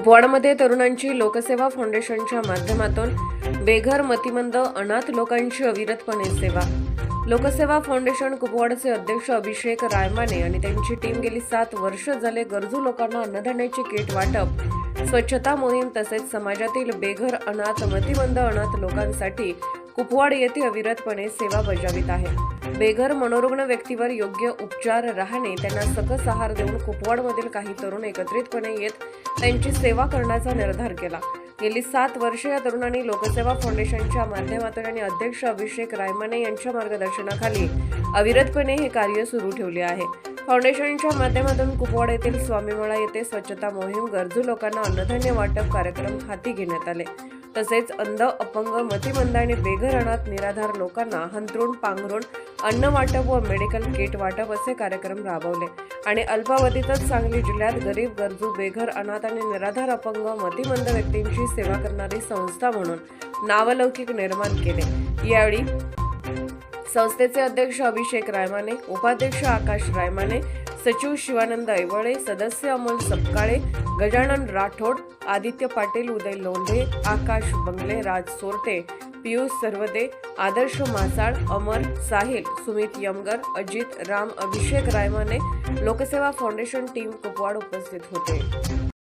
कुपवाडमध्ये तरुणांची लोकसेवा फाउंडेशनच्या माध्यमातून बेघर मतिमंद अनाथ लोकांची अविरतपणे सेवा. लोकसेवा फाउंडेशन कुपवाडचे अध्यक्ष अभिषेक रायमाने आणि त्यांची टीम गेली सात वर्ष झाले गरजू लोकांना अन्नधान्याची किट वाटप स्वच्छता मोहीम तसेच समाजातील बेघर अनाथ मतिमंद अनाथ लोकांसाठी कुपवाड येथे अविरतपणे सेवा बजावित आहे. बेघर मनोरुग्ण व्यक्तीवर योग्य उपचार राहणे त्यांना सकस आहार देऊन कुपवाडमधील काही तरुण एकत्रितपणे येत त्यांची सेवा करण्याचा निर्धार केला. गेली सात वर्ष या तरुणांनी लोकसेवा फाउंडेशनच्या माध्यमातून आणि अध्यक्ष अभिषेक रायमाने यांच्या मार्गदर्शनाखाली अविरतपणे हे कार्य सुरू ठेवले आहे. फाउंडेशनच्या माध्यमातून कुपवाड येथील स्वामीमळा येथे स्वच्छता मोहीम गरजू लोकांना अन्नधान्य वाटप कार्यक्रम हाती घेण्यात आले. तसेच अंध अपंग मतिमंद आणि बेघर अनाथ निराधार लोकांना हंतरुण पांघरुण अन्न वाटप व मेडिकल किट वाटप असे कार्यक्रम राबवले. आणि अल्पावधीतच सांगली जिल्ह्यात गरीब गरजू बेघर अनाथ आणि निराधार अपंग मतिमंद व्यक्तींची सेवा करणारी संस्था म्हणून नावलौकिक निर्माण केले. यावेळी संस्थेचे अध्यक्ष अभिषेक रायमाने उपाध्यक्ष आकाश रायमाने सचिव शिवानंद ऐवळे सदस्य अमोल सपकाळे गजानन राठोड आदित्य पाटील उदय लोंढे आकाश बंगले राज सोरटे पियुष सर्वदे आदर्श मासाळ अमर साहिल सुमित यमगर अजित राम अभिषेक रायमाने लोकसेवा फाउंडेशन टीम कुपवाड उपस्थित होते.